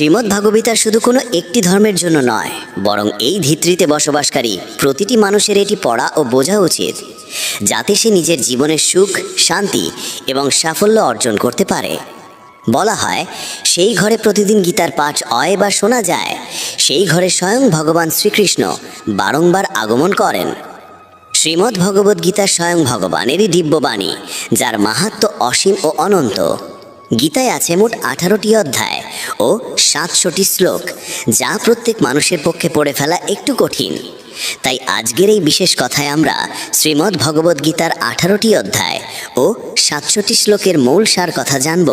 শ্রীমদ্ ভাগবীতা শুধু কোনো একটি ধর্মের জন্য নয়, বরং এই ধিত্রিতে বসবাসকারী প্রতিটি মানুষের এটি পড়া ও বোঝা উচিত, যাতে সে নিজের জীবনের সুখ, শান্তি এবং সাফল্য অর্জন করতে পারে। বলা হয়, সেই ঘরে প্রতিদিন গীতার পাঠ অয় বা শোনা যায়, সেই ঘরে স্বয়ং ভগবান শ্রীকৃষ্ণ বারংবার আগমন করেন। শ্রীমদ্ ভগবদ্ গীতা স্বয়ং ভগবানেরই দিব্যবাণী, যার মাহাত্ম অসীম ও অনন্ত। গীতায় আছে মোট আঠারোটি অধ্যায় ও সাতশোটি শ্লোক, যা প্রত্যেক মানুষের পক্ষে পড়ে ফেলা একটু কঠিন। তাই আজকের এই বিশেষ কথায় আমরা শ্রীমদ্ ভগবদ্ গীতার আঠারোটি অধ্যায় ও সাতশোটি শ্লোকের মূল সার কথা জানব,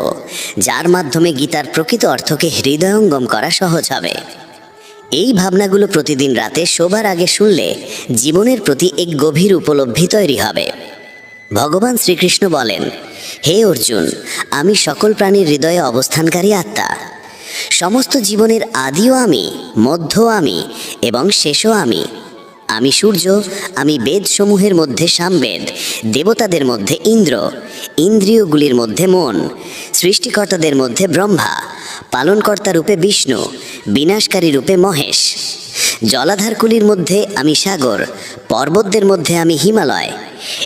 যার মাধ্যমে গীতার প্রকৃত অর্থকে হৃদয়ঙ্গম করা সহজ হবে। এই ভাবনাগুলো প্রতিদিন রাতে শোবার আগে শুনলে জীবনের প্রতি এক গভীর উপলব্ধি তৈরি হবে। ভগবান শ্রীকৃষ্ণ বলেন, হে অর্জুন, আমি সকল প্রাণীর হৃদয়ে অবস্থানকারী আত্মা। সমস্ত জীবনের আদিও আমি মধ্য আমি এবং শেষও আমি। আমি সূর্য, আমি বেদসমূহের মধ্যে সামবেদ, দেবতাদের মধ্যে ইন্দ্র, ইন্দ্রিয়গুলির মধ্যে মন, সৃষ্টিকর্তাদের মধ্যে ব্রহ্মা, পালনকর্তা রূপে বিষ্ণু, বিনাশকারী রূপে মহেশ। জলাধারকুলির মধ্যে আমি সাগর পর্বতদের মধ্যে আমি হিমালয়।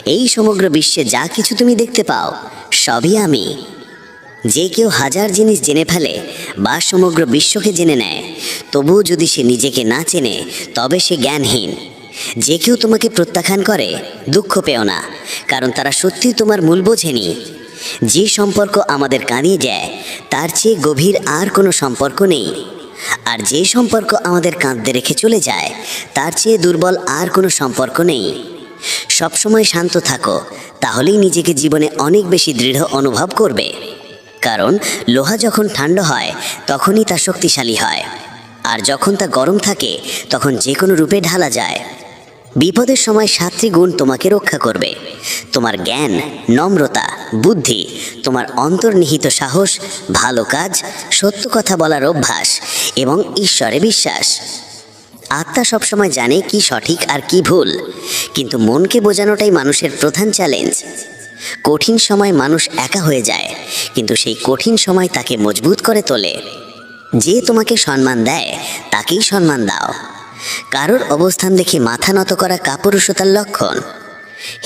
এই সমগ্র বিশ্বে যা কিছু তুমি দেখতে পাও, সবই আমি। যে কেউ হাজার জিনিস জেনে ফেলে বা সমগ্র বিশ্বকে জেনে নেয়, তবুও যদি সে নিজেকে না চেনে, তবে সে জ্ঞানহীন। যে কেউ তোমাকে প্রত্যাখ্যান করে, দুঃখ পেও না, কারণ তারা সত্যি তোমার মূল বোঝেনি। যে সম্পর্ক আমাদের কাঁদিয়ে যায়, তার চেয়ে গভীর আর কোনো সম্পর্ক নেই। আর যে সম্পর্ক আমাদের কাঁদতে রেখে চলে যায়, তার চেয়ে দুর্বল আর কোনো সম্পর্ক নেই। সবসময় শান্ত থাকো, তাহলেই নিজেকে জীবনে অনেক বেশি দৃঢ় অনুভব করবে। কারণ লোহা যখন ঠান্ডা হয়, তখনই তা শক্তিশালী হয়। আর যখন তা গরম থাকে, তখন যে কোনো রূপে ঢালা যায়। বিপদের সময় সাতটি গুণ তোমাকে রক্ষা করবে। তোমার জ্ঞান, নম্রতা, বুদ্ধি, তোমার অন্তর্নিহিত সাহস, ভালো কাজ, সত্য কথা বলার অভ্যাস এবং ঈশ্বরে বিশ্বাস। আত্মা সবসময় জানে কি সঠিক আর কি ভুল, কিন্তু মনকে বোঝানোটাই মানুষের প্রধান চ্যালেঞ্জ কঠিন সময় মানুষ একা হয়ে যায়, কিন্তু সেই কঠিন সময় তাকে মজবুত করে তোলে। যে তোমাকে সম্মান দেয়, তাকেই সম্মান দাও। কারোর অবস্থান দেখে মাথা নত করা কাপুরুষতার লক্ষণ।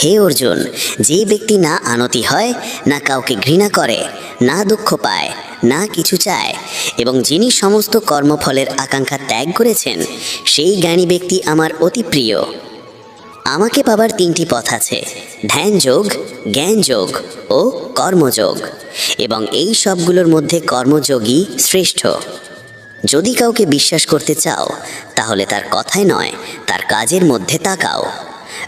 হে অর্জুন, যে ব্যক্তি না আনতি হয়, না কাউকে ঘৃণা করে, না দুঃখ পায়, না কিছু চায়, এবং যিনি সমস্ত কর্মফলের আকাঙ্ক্ষা ত্যাগ করেছেন, সেই জ্ঞানী ব্যক্তি আমার অতি প্রিয়। আমাকে পাবার তিনটি পথ আছে ধ্যান যোগ জ্ঞান যোগ ও কর্মযোগ, এবং এই সবগুলোর মধ্যে কর্মযোগই শ্রেষ্ঠ। যদি কাউকে বিশ্বাস করতে চাও, তাহলে তার কথায় নয়, তার কাজের মধ্যে তাকাও।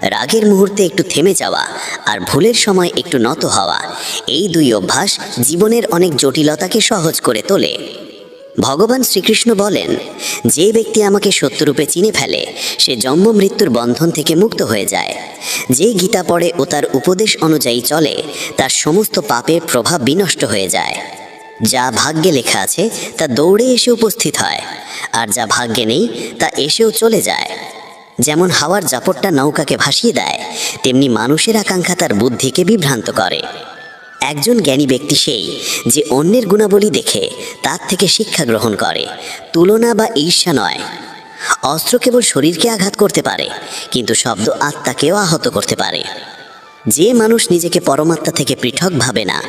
রাগের মুহূর্তে একটু থেমে যাওয়া আর ভুলের সময় একটু নত হওয়া, এই দুই অভ্যাস জীবনের অনেক জটিলতাকে সহজ করে তোলে। ভগবান শ্রীকৃষ্ণ বলেন, যে ব্যক্তি আমাকে সত্যরূপে চিনে ফেলে, সে জন্ম মৃত্যুর বন্ধন থেকে মুক্ত হয়ে যায়। যে গীতা পড়ে ও তার উপদেশ অনুযায়ী চলে, তার সমস্ত পাপের প্রভাব বিনষ্ট হয়ে যায়। যা ভাগ্যে লেখা আছে, তা দৌড়ে এসে উপস্থিত হয়। আর যা ভাগ্যে নেই, তা এসেও চলে যায়। যেমন হাওয়ার জাপটটা নৌকাকে ভাসিয়ে দেয়, তেমনি মানুষের আকাঙ্ক্ষা তার বুদ্ধিকে বিভ্রান্ত করে। একজন জ্ঞানী ব্যক্তি সেই, যে অন্যের গুণাবলী দেখে, তার থেকে শিক্ষা গ্রহণ করে, তুলনা বা ঈর্ষা নয়। অস্ত্র কেবল শরীরকে আঘাত করতে পারে, কিন্তু শব্দ আত্মাকেও আহত করতে পারে। যে মানুষ নিজেকে পরমাত্মা থেকে পৃথক ভাবে না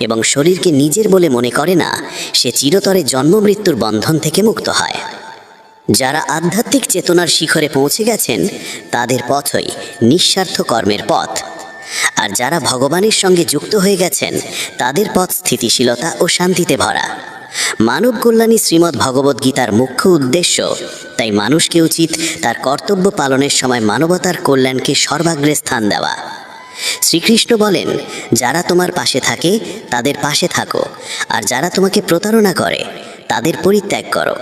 এবং শরীরকে নিজের বলে মনে করে না, সে চিরতরে জন্ম মৃত্যুর বন্ধন থেকে মুক্ত হয়। যারা আধ্যাত্মিক চেতনার শিখরে পৌঁছে গেছেন, তাদের পথই নিঃস্বার্থ কর্মের পথ। আর যারা ভগবানের সঙ্গে যুক্ত হয়ে গেছেন, তাদের পথ স্থিতিশীলতা ও শান্তিতে ভরা। মানব কল্যাণী শ্রীমদ্ ভগবদ্ গীতার মুখ্য উদ্দেশ্য। তাই মানুষকে উচিত তার কর্তব্য পালনের সময় মানবতার কল্যাণকে সর্বাগ্রে স্থান দেওয়া। শ্রীকৃষ্ণ বলেন, যারা তোমার পাশে থাকে, তাদের পাশে থাকো, আর যারা তোমাকে প্রতারণা করে, তাদের পরিত্যাগ করো।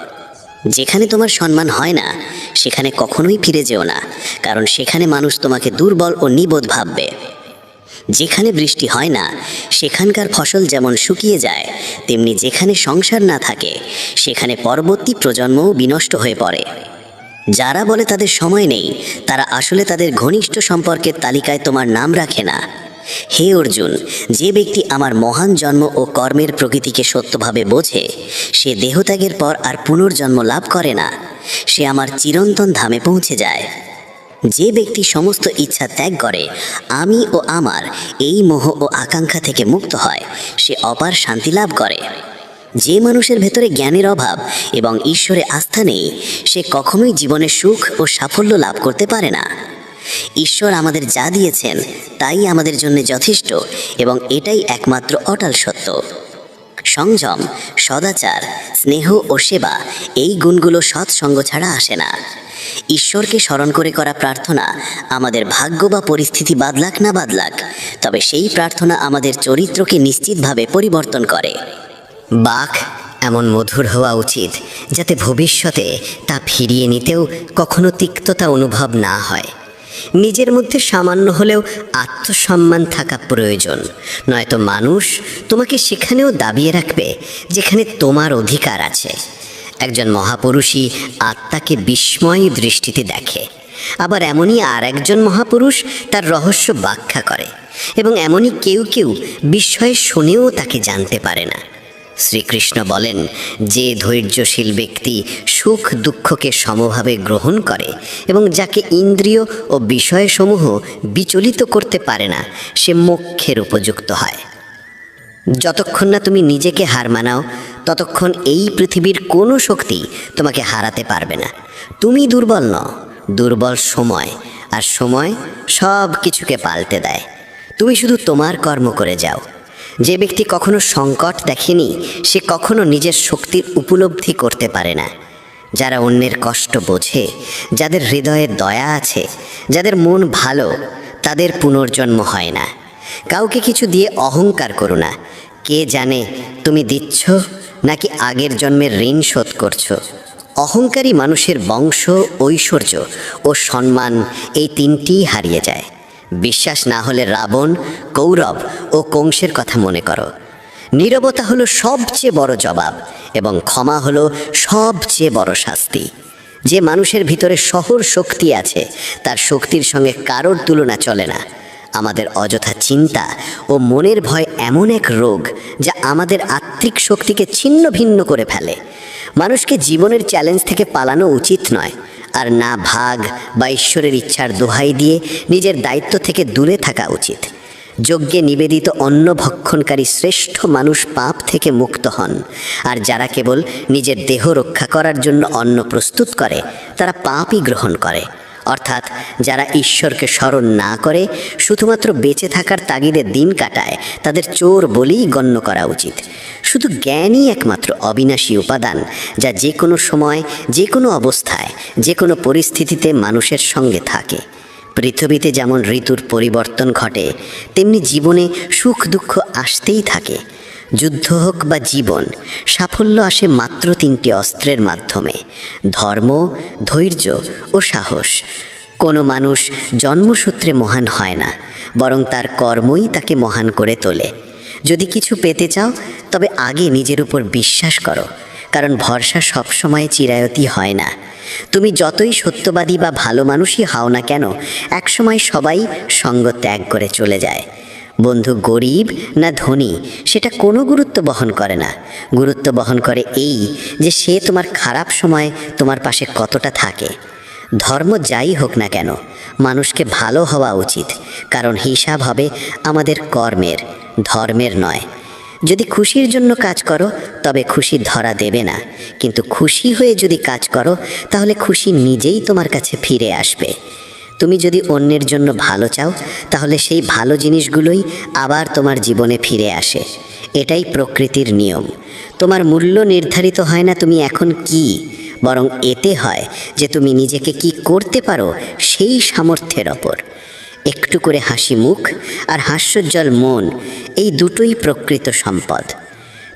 যেখানে তোমার সম্মান হয় না, সেখানে কখনোই ফিরে যেও না, কারণ সেখানে মানুষ তোমাকে দুর্বল ও নিবোধ ভাববে। যেখানে বৃষ্টি হয় না, সেখানকার ফসল যেমন শুকিয়ে যায়, তেমনি যেখানে সংসার না থাকে, সেখানে পরবর্তী প্রজন্মও বিনষ্ট হয়ে পড়ে। যারা বলে তাদের সময় নেই, তারা আসলে তাদের ঘনিষ্ঠ সম্পর্কের তালিকায় তোমার নাম রাখে না। হে অর্জুন, যে ব্যক্তি আমার মহান জন্ম ও কর্মের প্রকৃতিকে সত্যভাবে বোঝে, সে দেহত্যাগের পর আর পুনর্জন্ম লাভ করে না। সে আমার চিরন্তন ধামে পৌঁছে যায়। যে ব্যক্তি সমস্ত ইচ্ছা ত্যাগ করে, আমি ও আমার এই মোহ ও আকাঙ্ক্ষা থেকে মুক্ত হয়, সে অপার শান্তি লাভ করে। যে মানুষের ভেতরে জ্ঞানের অভাব এবং ঈশ্বরে আস্থা নেই, সে কখনোই জীবনে সুখ ও সাফল্য লাভ করতে পারে না। ঈশ্বর আমাদের যা দিয়েছেন, তাই আমাদের জন্য যথেষ্ট এবং এটাই একমাত্র অটাল সত্য। সংযম, সদাচার, স্নেহ ও সেবা, এই গুণগুলো সৎসঙ্গ ছাড়া আসে না। ঈশ্বরকে স্মরণ করে করা প্রার্থনা আমাদের ভাগ্য বা পরিস্থিতি বাদলাক না বাদলাক, তবে সেই প্রার্থনা আমাদের চরিত্রকে নিশ্চিতভাবে পরিবর্তন করে। বাক এমন মধুর হওয়া উচিত যাতে ভবিষ্যতে তা ফিরিয়ে নিতেও কখনো তিক্ততা অনুভব না হয়। নিজের মধ্যে সামান্য হলেও আত্মসম্মান থাকা প্রয়োজন। নয়তো মানুষ তোমাকে সেখানেও দাবিয়ে রাখবে যেখানে তোমার অধিকার আছে। একজন মহাপুরুষই আত্মাকে বিস্ময় দৃষ্টিতে দেখে। আবার এমনই আর একজন মহাপুরুষ তার রহস্য ব্যাখ্যা করে। এবং এমনই কেউ কেউ বিস্ময়ে শুনেও তাকে জানতে পারে না। শ্রীকৃষ্ণ বলেন, যে ধৈর্যশীল ব্যক্তি সুখ দুঃখকে সমভাবে গ্রহণ করে এবং যাকে ইন্দ্রিয় ও বিষয়সমূহ বিচলিত করতে পারে না, সে মোক্ষের উপযুক্ত হয়। যতক্ষণ না তুমি নিজেকে হার মানাও, ততক্ষণ এই পৃথিবীর কোনো শক্তি তোমাকে হারাতে পারবে না। তুমি দুর্বল নও, দুর্বল সময়, আর সময় সব কিছুকে পাল্টে দেয়। তুমি শুধু তোমার কর্ম করে যাও। যে ব্যক্তি কখনো সংকট দেখেনি, সে কখনো নিজের শক্তির উপলব্ধি করতে পারে না। যারা অন্যের কষ্ট বোঝে, যাদের হৃদয়ে দয়া আছে, যাদের মন ভালো, তাদের পুনর্জন্ম হয় না। কাউকে কিছু দিয়ে অহংকার করো না। কে জানে তুমি দিচ্ছ নাকি আগের জন্মের ঋণ শোধ করছ? অহংকারী মানুষের বংশ, ঐশ্বর্য ও সম্মান এই তিনটিই হারিয়ে যায়। বিশ্বাস না হলে রাবণ, কৌরব ও কংসের কথা মনে করো। নীরবতা হলো সবচেয়ে বড় জবাব এবং ক্ষমা হলো সবচেয়ে বড় শাস্তি। যে মানুষের ভিতরে শহর শক্তি আছে, তার শক্তির সঙ্গে কারোর তুলনা চলে না। আমাদের অযথা চিন্তা ও মনের ভয় এমন এক রোগ যা আমাদের আত্মিক শক্তিকে ছিন্ন ভিন্ন করে ফেলে। মানুষকে জীবনের চ্যালেঞ্জ থেকে পালানো উচিত নয়। আর না ভাগ বা ঈশ্বরের ইচ্ছার দোহাই দিয়ে নিজের দায়িত্ব থেকে দূরে থাকা উচিত। যজ্ঞে নিবেদিত অন্ন ভক্ষণকারী শ্রেষ্ঠ মানুষ পাপ থেকে মুক্ত হন। আর যারা কেবল নিজের দেহ রক্ষা করার জন্য অন্ন প্রস্তুত করে, তারা পাপই গ্রহণ করে। অর্থাৎ যারা ঈশ্বরকে স্মরণ না করে, শুধুমাত্র বেঁচে থাকার তাগিদে দিন কাটায়, তাদের চোর বলেই গণ্য করা উচিত। শুধু জ্ঞানই একমাত্র অবিনাশী উপাদান, যা যে কোনো সময়, যে কোনো অবস্থায়, যে কোনো পরিস্থিতিতে মানুষের সঙ্গে থাকে। পৃথিবীতে যেমন ঋতুর পরিবর্তন ঘটে, তেমনি জীবনে সুখ দুঃখ আসতেই থাকে। যুদ্ধ হোক বা জীবন, সাফল্য আসে মাত্র তিনটি অস্ত্রের মাধ্যমে, ধর্ম, ধৈর্য ও সাহস। কোনো মানুষ জন্মসূত্রে মহান হয় না, বরং তার কর্মই তাকে মহান করে তোলে। যদি কিছু পেতে চাও, তবে আগে নিজের উপর বিশ্বাস করো, কারণ ভরসা সবসময় চিরায়তি হয় না। তুমি যতই সত্যবাদী বা ভালো মানুষই হও না কেন, একসময় সবাই সঙ্গ ত্যাগ করে চলে যায়। বন্ধু গরিব না ধনী, সেটা কোনো গুরুত্ব বহন করে না। গুরুত্ব বহন করে এই যে সে তোমার খারাপ সময় তোমার পাশে কতটা থাকে। ধর্ম যাই হোক না কেন, মানুষকে ভালো হওয়া উচিত, কারণ হিসাব হবে আমাদের কর্মের, ধর্মের নয়। যদি খুশির জন্য কাজ করো, তবে খুশি ধরা দেবে না। কিন্তু খুশি হয়ে যদি কাজ করো, তাহলে খুশি নিজেই তোমার কাছে ফিরে আসবে। তুমি যদি অন্যের জন্য ভালো চাও, তাহলে সেই ভালো জিনিসগুলোই আবার তোমার জীবনে ফিরে আসে। এটাই প্রকৃতির নিয়ম। তোমার মূল্য নির্ধারিত হয় না তুমি এখন কি, বরং এতে হয় যে তুমি নিজেকে কি করতে পারো সেই সামর্থ্যের ওপর। একটু করে হাসি মুখ আর হাস্যোজ্জ্বল মন, এই দুটোই প্রকৃত সম্পদ।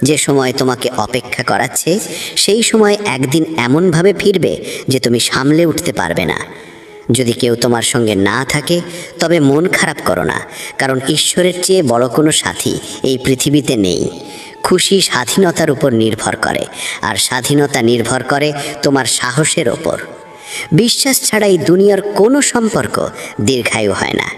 যে সময় তোমাকে অপেক্ষা করাচ্ছে, সেই সময় একদিন এমনভাবে ফিরবে যে তুমি সামলে উঠতে পারবে না। যদি কেউ তোমার সঙ্গে না থাকে, তবে মন খারাপ করো না, কারণ ঈশ্বরের চেয়ে বড় কোনো সাথী এই পৃথিবীতে নেই। খুশি স্বাধীনতার উপর নির্ভর করে, আর স্বাধীনতা নির্ভর করে তোমার সাহসের ওপর। বিশ্বাস ছাড়া এই দুনিয়ার কোনো সম্পর্ক দীর্ঘায়ু হয় না।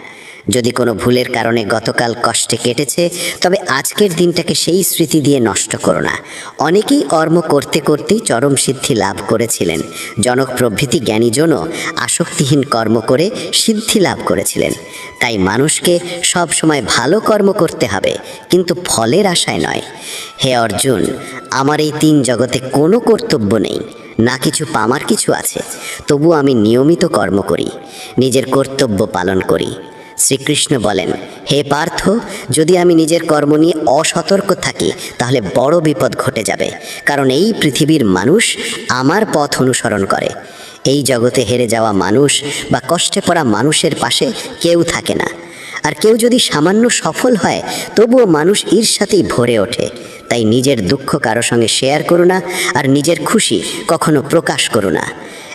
যদি কোনো ভুলের কারণে গতকাল কষ্টে কেটেছে, তবে আজকের দিনটাকে সেই স্মৃতি দিয়ে নষ্ট করো না। অনেকেই কর্ম করতে করতেই চরম সিদ্ধি লাভ করেছিলেন। জনক প্রভৃতি জ্ঞানীজনও আসক্তিহীন কর্ম করে সিদ্ধি লাভ করেছিলেন। তাই মানুষকে সব সময় ভালো কর্ম করতে হবে, কিন্তু ফলের আশায় নয়। হে অর্জুন, আমার এই তিন জগতে কোনো কর্তব্য নেই, না কিছু পামার কিছু আছে, তবু আমি নিয়মিত কর্ম করি, নিজের কর্তব্য পালন করি। শ্রীকৃষ্ণ বলেন, হে পার্থ, যদি আমি নিজের কর্ম নিয়ে অসতর্ক থাকি, তাহলে বড় বিপদ ঘটে যাবে, কারণ এই পৃথিবীর মানুষ আমার পথ অনুসরণ করে। এই জগতে হেরে যাওয়া মানুষ বা কষ্টে পড়া মানুষের পাশে কেউ থাকে না। আর কেউ যদি সামান্য সফল হয়, তবুও মানুষ ঈর্ষাতেই ভরে ওঠে। তাই নিজের দুঃখ কারও সঙ্গে শেয়ার করো না, আর নিজের খুশি কখনো প্রকাশ করো না।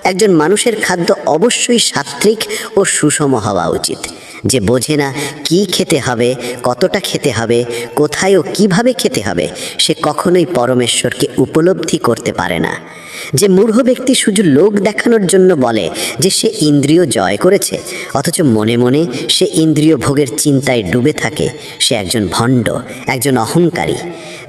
একজন মানুষের খাদ্য অবশ্যই সাত্ত্বিক ও সুষম হওয়া উচিত। যে বোঝে না কি খেতে হবে, কতটা খেতে হবে, কোথায় ও কীভাবে খেতে হবে, সে কখনোই পরমেশ্বরকে উপলব্ধি করতে পারে না। যে মূর্খ ব্যক্তি শুধু লোক দেখানোর জন্য বলে যে সে ইন্দ্রিয় জয় করেছে, অথচ মনে মনে সে ইন্দ্রিয় ভোগের চিন্তায় ডুবে থাকে। সে একজন ভণ্ড, একজন অহংকারী।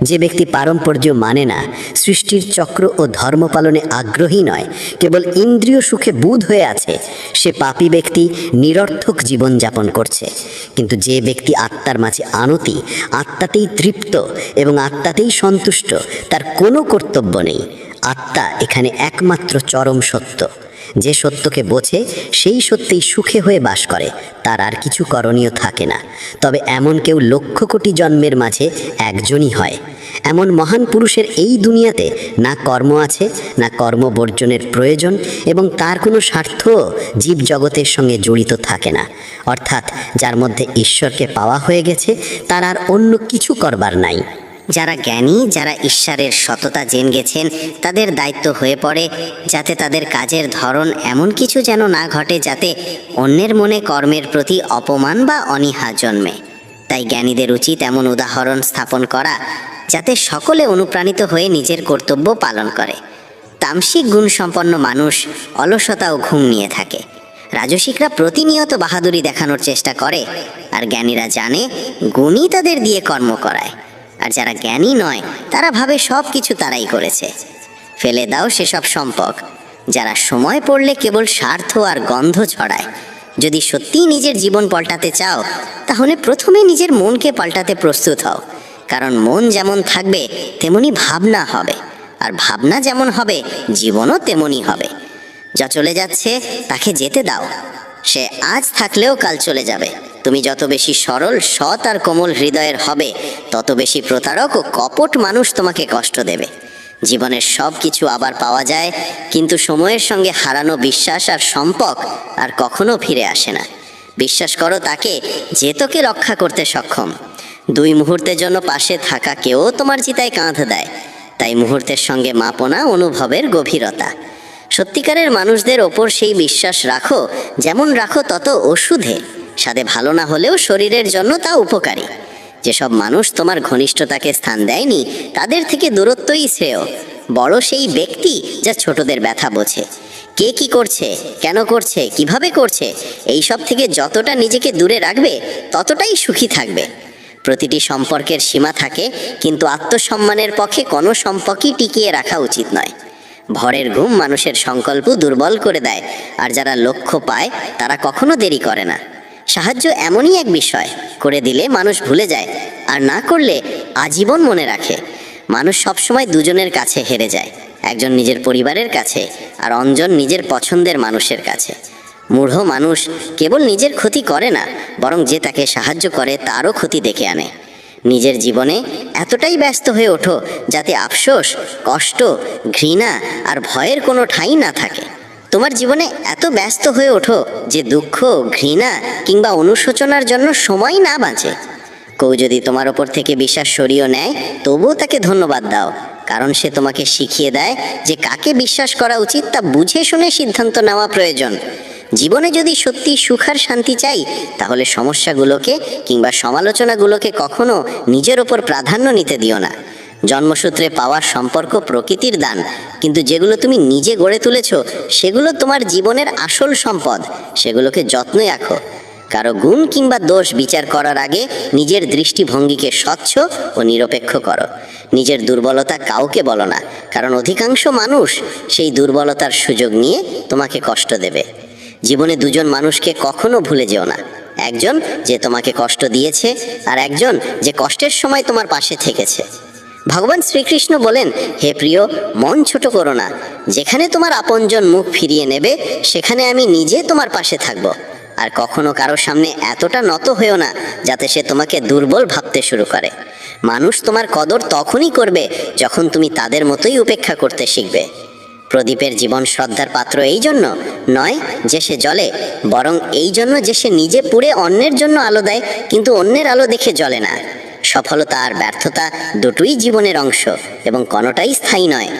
যে ব্যক্তি পারম্পর্য মানে না, সৃষ্টির চক্র ও ধর্ম পালনে আগ্রহী নয়, কেবল ইন্দ্রিয় সুখে বুধ হয়ে আছে, সে পাপী ব্যক্তি নিরর্থক জীবনযাপন করছে। কিন্তু যে ব্যক্তি আত্মার মাঝে আনতি, আত্মাতেই তৃপ্ত এবং আত্মাতেই সন্তুষ্ট, তার কোনো কর্তব্য নেই। আত্মা এখানে একমাত্র চরম সত্য। যে সত্যকে বোঝে, সেই সত্যেই সুখে হয়ে বাস করে। তার আর কিছু করণীয় থাকে না। তবে এমন কেউ লক্ষ কোটি জন্মের মাঝে একজনই হয়। এমন মহান পুরুষের এই দুনিয়াতে না কর্ম আছে, না কর্ম বর্জনের প্রয়োজন এবং তার কোনো স্বার্থ জীব জগতের সঙ্গে জড়িত থাকে না। অর্থাৎ যার মধ্যে ঈশ্বরকে পাওয়া হয়ে গেছে, তার আর অন্য কিছু করবার নাই। যারা জ্ঞানী, যারা ঈশ্বরের সততা জেন গেছেন, তাদের দায়িত্ব হয়ে পড়ে যাতে তাদের কাজের ধরন এমন কিছু যেন না ঘটে যাতে অন্যের মনে কর্মের প্রতি অপমান বা অনীহা জন্মে। তাই জ্ঞানীদের উচিত এমন উদাহরণ স্থাপন করা যাতে সকলে অনুপ্রাণিত হয়ে নিজের কর্তব্য পালন করে। তামসিক গুণসম্পন্ন মানুষ অলসতা ও ঘুম নিয়ে থাকে। রাজসিকরা প্রতিনিয়ত বাহাদুরি দেখানোর চেষ্টা করে, আর জ্ঞানীরা জানে গুণই তাদের দিয়ে কর্ম করায়। আর যারা জ্ঞানী নয়, তারা ভাবে সব কিছু তারাই করেছে। ফেলে দাও সেসব সম্পক যারা সময় পড়লে কেবল স্বার্থ আর গন্ধ ছড়ায়। যদি সত্যিই নিজের জীবন পাল্টাতে চাও, তাহলে প্রথমে নিজের মনকে পাল্টাতে প্রস্তুত হও। কারণ মন যেমন থাকবে, তেমনি ভাবনা হবে। আর ভাবনা যেমন হবে, জীবনও তেমনই হবে। যা চলে যাচ্ছে, তাকে যেতে দাও। সে আজ থাকলেও কাল চলে যাবে। তুমি যত বেশি সরল, সৎ আর কোমল হৃদয়ের হবে, তত বেশি প্রতারক ও কপট মানুষ তোমাকে কষ্ট দেবে। জীবনের সব কিছু আবার পাওয়া যায়, কিন্তু সময়ের সঙ্গে হারানো বিশ্বাস আর সম্পক আর কখনো ফিরে আসে না। বিশ্বাস করো তাকে, যে তোকে রক্ষা করতে সক্ষম। দুই মুহূর্তের জন্য পাশে থাকা কেউ তোমার চিতায় কাঁধ দেয়। তাই মুহূর্তের সঙ্গে মাপনা অনুভবের গভীরতা। সত্যিকারের মানুষদের ওপর সেই বিশ্বাস রাখো, যেমন রাখো তত ওষুধে। স্বাদে ভালো না হলেও শরীরের জন্য তা উপকারী। যেসব মানুষ তোমার ঘনিষ্ঠতাকে স্থান দেয়নি, তাদের থেকে দূরত্বই শ্রেয়। বড় সেই ব্যক্তি যা ছোটদের ব্যথা বোঝে। কে কি করছে, কেন করছে, কীভাবে করছে এই সব থেকে যতটা নিজেকে দূরে রাখবে, ততটাই সুখী থাকবে। প্রতিটি সম্পর্কের সীমা থাকে, কিন্তু আত্মসম্মানের পক্ষে কোনো সম্পর্কই টিকিয়ে রাখা উচিত নয়। ভরের ঘুম মানুষের সংকল্প দুর্বল করে দেয়, আর যারা লক্ষ্য পায়, তারা কখনো দেরি করে না। সাহায্য এমনই এক বিষয়, করে দিলে মানুষ ভুলে যায়, আর না করলে আজীবন মনে রাখে। মানুষ সবসময় দুজনের কাছে হেরে যায়, একজন নিজের পরিবারের কাছে, আর অঞ্জন নিজের পছন্দের মানুষের কাছে। মূঢ় মানুষ কেবল নিজের ক্ষতি করে না, বরং যে তাকে সাহায্য করে, তারও ক্ষতি ডেকে আনে। নিজের জীবনে এতটাই ব্যস্ত হয়ে ওঠো যাতে আফসোস, কষ্ট, ঘৃণা আর ভয়ের কোনো ঠাঁই না থাকে। তোমার জীবনে এত ব্যস্ত হয়ে ওঠো যে দুঃখ, ঘৃণা কিংবা অনুশোচনার জন্য সময় না বাঁচে। কেউ যদি তোমার ওপর থেকে বিশ্বাস সরিয়ে নেয়, তবুও তাকে ধন্যবাদ দাও, কারণ সে তোমাকে শিখিয়ে দেয় যে কাকে বিশ্বাস করা উচিত তা বুঝে শুনে সিদ্ধান্ত নেওয়া প্রয়োজন। জীবনে যদি সত্যি সুখ আর শান্তি চাই, তাহলে সমস্যাগুলোকে কিংবা সমালোচনাগুলোকে কখনো নিজের ওপর প্রাধান্য নিতে দিও না। জন্মসূত্রে পাওয়ার সম্পর্ক প্রকৃতির দান, কিন্তু যেগুলো তুমি নিজে গড়ে তুলেছ, সেগুলো তোমার জীবনের আসল সম্পদ, সেগুলোকে যত্নে রাখো। কারও গুণ কিংবা দোষ বিচার করার আগে নিজের দৃষ্টিভঙ্গিকে স্বচ্ছ ও নিরপেক্ষ করো। নিজের দুর্বলতা কাউকে বলো না, কারণ অধিকাংশ মানুষ সেই দুর্বলতার সুযোগ নিয়ে তোমাকে কষ্ট দেবে। জীবনে দুজন মানুষকে কখনো ভুলে যেও না। একজন যে তোমাকে কষ্ট দিয়েছে আর একজন যে কষ্টের সময় তোমার পাশে থেকেছে। ভগবান শ্রীকৃষ্ণ বলেন, হে প্রিয়, মন ছোট করো না। যেখানে তোমার আপনজন মুখ ফিরিয়ে নেবে, সেখানে আমি নিজে তোমার পাশে থাকব। আর কখনো কারও সামনে এতটা নত হয়েও না, যাতে সে তোমাকে দুর্বল ভাবতে শুরু করে। মানুষ তোমার কদর তখনই করবে, যখন তুমি তাদের মতোই উপেক্ষা করতে শিখবে। প্রদীপের জীবন শ্রদ্ধার পাত্র এই জন্য নয় যে সে জলে বরং এই জন্য যে সে নিজে পুড়ে অন্যের জন্য আলো দেয়, কিন্তু অন্যের আলো দেখে জ্বলে না। সফলতা আর ব্যর্থতা দুটোই জীবনের অংশ এবং কোনোটাই স্থায়ী নয়।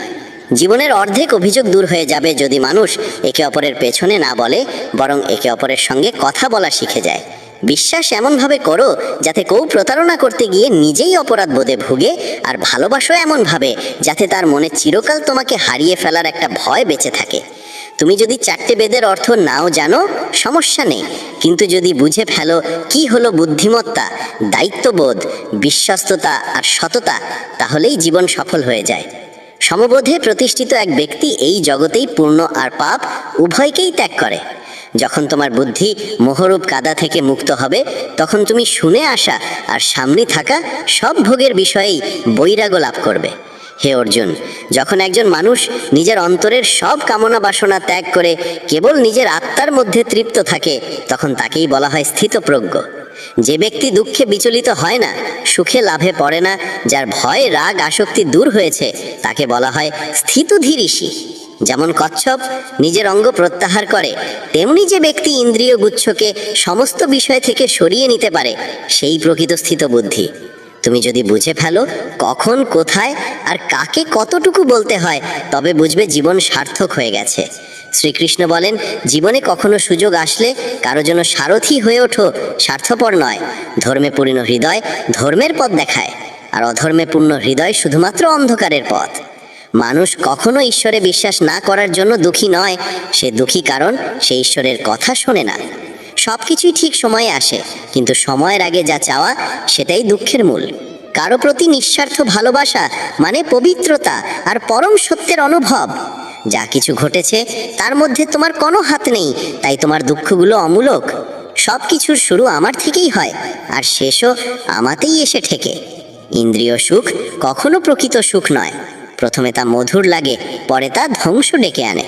জীবনের অর্ধেক অভিযোগ দূর হয়ে যাবে যদি মানুষ একে অপরের পেছনে না বলে, বরং একে অপরের সঙ্গে কথা বলা শিখে যায়। বিশ্বাস এমনভাবে করো যাতে কেউ প্রতারণা করতে গিয়ে নিজেই অপরাধ বোধে ভুগে আর ভালোবাসো এমনভাবে যাতে তার মনে চিরকাল তোমাকে হারিয়ে ফেলার একটা ভয় বেঁচে থাকে। তুমি যদি চারটে বেদের অর্থ নাও জানো, সমস্যা নেই। কিন্তু যদি বুঝে ফেলো কি হলো বুদ্ধিমত্তা, দায়িত্ববোধ, বিশ্বস্ততা আর সততা, তাহলেই জীবন সফল হয়ে যায়। সমবোধে প্রতিষ্ঠিত এক ব্যক্তি এই জগতেই পূর্ণ আর পাপ উভয়কেই ত্যাগ করে। যখন তোমার বুদ্ধি মোহরূপ কাদা থেকে মুক্ত হবে, তখন তুমি শুনে আসা আর সামনে থাকা সব ভোগের বিষয়েই বৈরাগ্য লাভ করবে। হে অর্জুন, যখন একজন মানুষ নিজের অন্তরের সব কামনা বাসনা ত্যাগ করে কেবল নিজের আত্মার মধ্যে তৃপ্ত থাকে, তখন তাকেই বলা হয় স্থিতপ্রজ্ঞ। যে ব্যক্তি দুঃখে বিচলিত হয় না, সুখে লাভে পড়ে না, যার ভয়, রাগ, আসক্তি দূর হয়েছে, তাকে বলা হয় স্থিতধীর ঋষি যেমন কচ্ছপ নিজের অঙ্গ প্রত্যাহার করে, তেমনি যে ব্যক্তি ইন্দ্রিয় গুচ্ছকে সমস্ত বিষয় থেকে সরিয়ে নিতে পারে, সেই প্রকৃত স্থিত বুদ্ধি। তুমি যদি বুঝে ফেলো কখন কোথায় আর কাকে কতটুকু বলতে হয়, তবে বুঝবে জীবন সার্থক হয়ে গেছে। শ্রীকৃষ্ণ বলেন, জীবনে কখনো সুযোগ আসলে কারও জন্য সারথি হয়ে ওঠো স্বার্থপর নয়। ধর্মে পূর্ণ হৃদয় ধর্মের পথ দেখায়, আর অধর্মে পূর্ণ হৃদয় শুধুমাত্র অন্ধকারের পথ। মানুষ কখনো ঈশ্বরে বিশ্বাস না করার জন্য দুঃখী নয়। সে দুঃখী কারণ সে ঈশ্বরের কথা শোনে না। সব কিছুই ঠিক সময়ে আসে, কিন্তু সময়ের আগে যা চাওয়া সেটাই দুঃখের মূল। কারও প্রতি নিঃস্বার্থ ভালোবাসা মানে পবিত্রতা আর পরম সত্যের অনুভব। যা কিছু ঘটেছে তার মধ্যে তোমার কোনো হাত নেই, তাই তোমার দুঃখগুলো অমূলক। সব কিছুর শুরু আমার থেকেই হয়, আর শেষও আমাতেই এসে ঠেকে। ইন্দ্রিয় সুখ কখনো প্রকৃত সুখ নয়। প্রথমে তা মধুর লাগে, পরে তা ধ্বংস ডেকে আনে।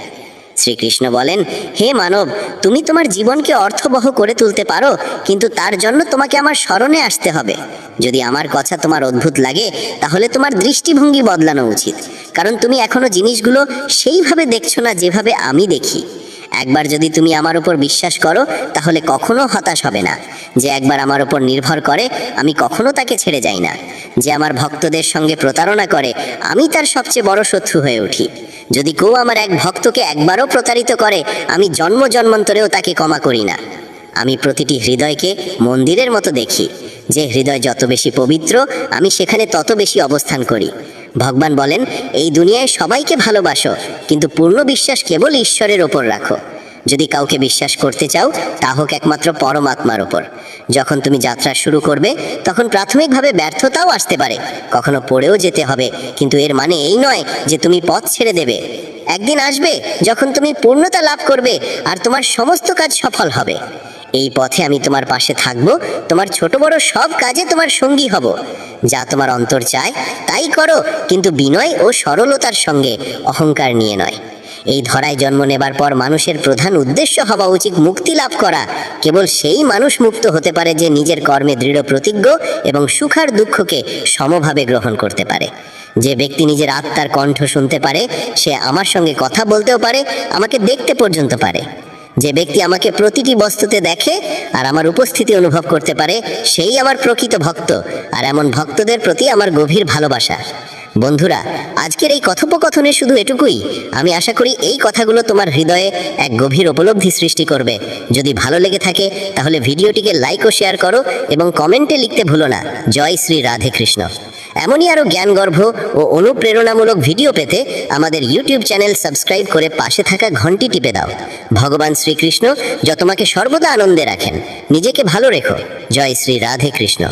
শ্রীকৃষ্ণ বলেন, হে মানব, তুমি তোমার জীবনকে অর্থবহ করে তুলতে পারো, কিন্তু তার জন্য তোমাকে আমার স্মরণে আসতে হবে। যদি আমার কথা তোমার অদ্ভুত লাগে, তাহলে তোমার দৃষ্টিভঙ্গি বদলানো উচিত। কারণ তুমি এখনও জিনিসগুলো সেইভাবে দেখছ না যেভাবে আমি দেখি। একবার যদি তুমি আমার উপর বিশ্বাস করো, তাহলে কখনো হতাশ হবে না। যে একবার আমার উপর নির্ভর করে, আমি কখনো তাকে ছেড়ে যাই না। যে আমার ভক্তদের সঙ্গে প্রতারণা করে, আমি তার সবচেয়ে বড় শত্রু হয়ে উঠি। যদি কেউ আমার এক ভক্তকে একবারও প্রতারিত করে, আমি জন্ম জন্মান্তরেও তাকে ক্ষমা করি না। আমি প্রতিটি হৃদয়কে মন্দিরের মতো দেখি। যে হৃদয় যত বেশি পবিত্র, আমি সেখানে তত বেশি অবস্থান করি। ভগবান বলেন, এই দুনিয়ায় সবাইকে ভালোবাসো, কিন্তু পূর্ণ বিশ্বাস কেবল ঈশ্বরের ওপর রাখো। যদি কাউকে বিশ্বাস করতে চাও, তা হোক একমাত্র পরমাত্মার ওপর। যখন তুমি যাত্রা শুরু করবে, তখন প্রাথমিকভাবে ব্যর্থতাও আসতে পারে। কখনো পড়েও যেতে হবে, কিন্তু এর মানে এই নয় যে তুমি পথ ছেড়ে দেবে। একদিন আসবে যখন তুমি পূর্ণতা লাভ করবে, আর তোমার সমস্ত কাজ সফল হবে। এই পথে আমি তোমার পাশে থাকব। তোমার ছোট বড় সব কাজে তোমার সঙ্গী হব। যা তোমার অন্তর চায়, তাই করো। কিন্তু বিনয় ও সরলতার সঙ্গে অহংকার নিয়ে নয়। এই ধরায় জন্ম নেবার পর মানুষের প্রধান উদ্দেশ্য হওয়া উচিত মুক্তি লাভ করা। কেবল সেই মানুষ মুক্ত হতে পারে যে নিজের কর্মে দৃঢ় প্রতিজ্ঞ এবং সুখ আর দুঃখকে সমভাবে গ্রহণ করতে পারে। যে ব্যক্তি নিজের আত্মার কণ্ঠ শুনতে পারে, সে আমার সঙ্গে কথা বলতেও পারে, আমাকে দেখতে পর্যন্ত পারে। যে ব্যক্তি আমাকে প্রতিটি বস্তুতে দেখে আর আমার উপস্থিতি অনুভব করতে পারে, সেই আমার প্রকৃত ভক্ত। আর এমন ভক্তদের প্রতি আমার গভীর ভালোবাসা। বন্ধুরা, আজকের এই কথোপকথনে শুধু এটুকুই। আমি আশা করি এই কথাগুলো তোমার হৃদয়ে এক গভীর উপলব্ধি সৃষ্টি করবে। যদি ভালো লেগে থাকে, তাহলে ভিডিওটিকে লাইক ও শেয়ার করো এবং কমেন্টে লিখতে ভুলো না। জয় শ্রী রাধে কৃষ্ণ। এমনই আরও জ্ঞানগর্ভ ও অনুপ্রেরণামূলক ভিডিও পেতে আমাদের ইউটিউব চ্যানেল সাবস্ক্রাইব করে পাশে থাকা ঘন্টি টিপে দাও। ভগবান শ্রীকৃষ্ণ যত তোমাকে সর্বদা আনন্দে রাখেন। নিজেকে ভালো রেখো। জয় শ্রী রাধে কৃষ্ণ।